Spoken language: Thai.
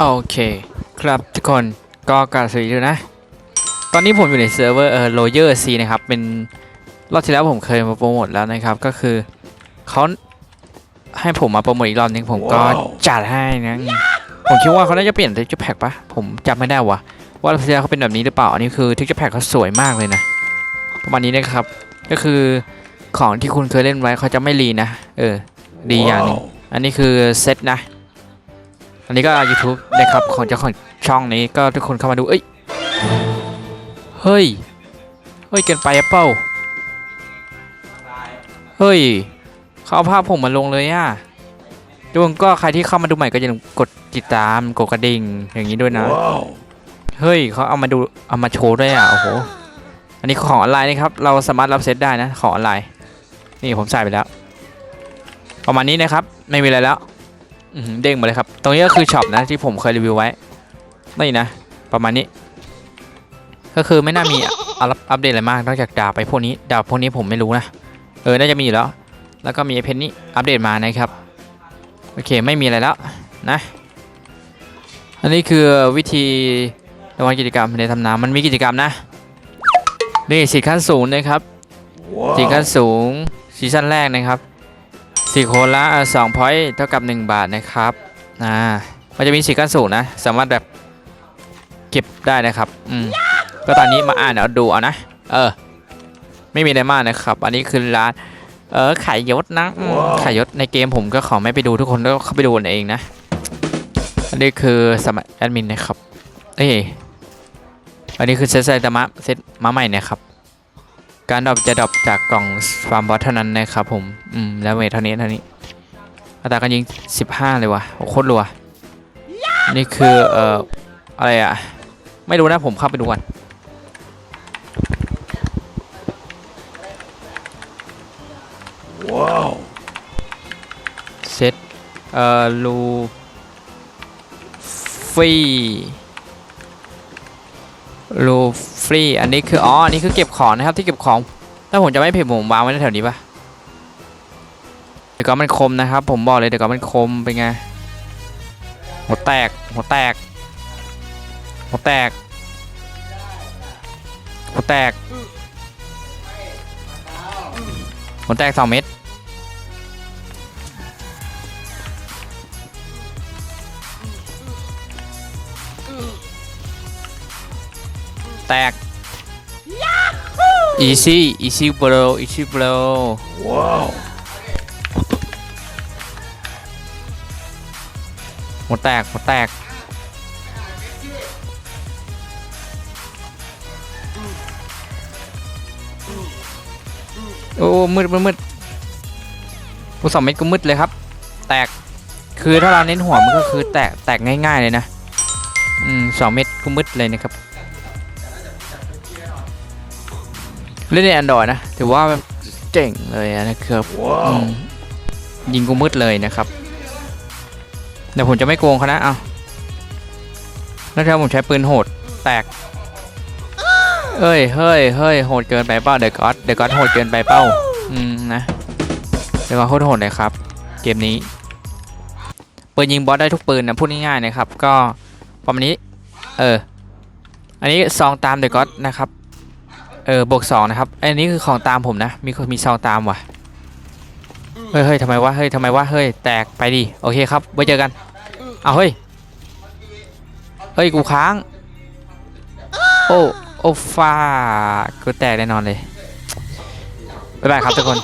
โอเค ครับทุกคนก็กราบสวัสดีด้วยนะ ตอนนี้ผมอยู่ในเซิร์ฟเวอร์เออโรเยอร์ซีนะครับ เป็นรอบที่แล้วผมเคยมาโปรโมทแล้วนะครับ ก็คือเขาให้ผมมาโปรโมทอีกรอบนึงผมก็จัดให้นะ ผมคิดว่าเขาน่าจะเปลี่ยนทิกเจอร์แพ็กปะผมจำไม่ได้วะว่ารอบที่แล้วเขาเป็นแบบนี้หรือเปล่า อันนี้คือทิกเจอร์แพ็กเขาสวยมากเลยนะ ประมาณนี้นะครับ ก็คือของที่คุณเคยเล่นไว้เขาจะไม่รีนะ เออ ดีอย่างหนึงอันนี้คือเซตนะ อันนี้ก็ YouTube นะครับของเจ้าของช่องนี้ก็ทุกคนเข้ามาดู เอ้ย เฮ้ย เฮ้ย เกินไปอะเป้าเฮ้ย เขาเอาภาพผมมาลงเลยอะทุกคนก็ใครที่เข้ามาดูใหม่ก็อย่าลืมกดติดตาม กดกระดิ่งอย่างนี้ด้วยนะ เฮ้ยเขาเอามาดูเอามาโชว์ด้วยอะ โอ้โห อันนี้ของออนไลน์นะครับ เราสามารถรับเซตได้นะ ของออนไลน์ นี่ผมใส่ไปแล้ว ประมาณนี้นะครับ ไม่มีอะไรแล้ว เด้งมาเลยครับ ตรงนี้ก็คือช็อปนะที่ผมเคยรีวิวไว้นี่นะ ประมาณนี้ ก็คือไม่น่ามีอัปอัปเดตอะไรมากนอกจากดาบไปพวกนี้ดาบพวกนี้ผมไม่รู้นะ เออ น่าจะมีอยู่แล้ว แล้วก็มีไอเพนนี่อัปเดตมานะครับ โอเค ไม่มีอะไรแล้วนะ อันนี้คือวิธีรางวัลกิจกรรมในทำน้ำมันมีกิจกรรมนะ นี่สีขั้นสูงนะครับสีขั้นสูงซีซั่นแรกนะครับ สี่คนละสองพอยต์เท่ากับ 1 บาทนะครับอ่ามันจะมีสี่ขั้นสูงนะ สามารถแบบเก็บได้นะครับอืมก็ตอนนี้มาอ่านเอาดูเอานะ เออ ไม่มีอะไรมากนะครับ อันนี้คือร้าน เออขายยศนะอืมขายยศในเกมผมก็ขอไม่ไปดูทุกคนก็เข้าไปดูกันเองนะ อันนี้คือสมัครแอดมินนะครับ เอ้ยอันนี้คือเซตไซตามะเซตมาใหม่นะครับ การดรอปจะดรอปจากกล่องฟาร์มบอสเท่านั้นนะครับผม อืม แล้วเวทเท่านี้เท่านี้อัตราการยิง 15 เลยวะโอ้โคตรรัว นี่คือ เอ่อ อะไรอะไม่รู้นะผมเข้าไปดูก่อนเซตเอ่อ ลูฟี่ ลูฟรีอันนี้คืออ๋ออันนี้คือเก็บของนะครับที่เก็บของถ้าผมจะไม่ผิดผมวางไว้แถวนี้ปะเดี๋ยวก็มันคมนะครับ ผมบอกเลยเดี๋ยวก็มันคมเป็นไงหัวแตกหัวแตกหัวแตกหัวแตกหัวแตกสองเม็ด แตก easy easy bro easy bro หัวแตกหัวแตกโอ้มืดมืดมืดผู้สองเม็ดก็มืดเลยครับ แตกคือถ้าเราเน้นหัวมันก็คือแตกแตกง่าย ๆ เลยนะ อืมสองเม็ดก็มืดเลยนะครับ เล่นใน Android นะ ถือว่าแบบเจ๋งเลยนะครับอืมยิงกูมืดเลยนะครับเดี๋ยวผมจะไม่โกงเขานะเอาแล้วถ้าผมใช้ปืนโหดแตกเอ้ย เฮ้ย เฮ้ย โหดเกินไปเป้า เดอะก็อดเดอะก็อดโหดเกินไปเป้า อืม นะ เดอะก็อดโคตรโหดเลยครับ เกมนี้ ปืนยิงบอสได้ทุกปืนนะ พูดง่ายๆนะครับ ก็ประมาณนี้ เออ อันนี้ซองตามเดอะก็อดนะครับ เออบวกสองนะครับอันนี้คือของตามผมนะ มีคนมีซองตามว่ะเฮ้ยเฮ้ยทำไมวะเฮ้ยทำไมวะเฮ้ยแตกไปดิโอเคครับไว้เจอกันเอาเฮ้ยเฮ้ยกูค้าง โอ้โอ้ฟ้ากูแตกแน่นอนเลยบ๊ายบายครับทุกคน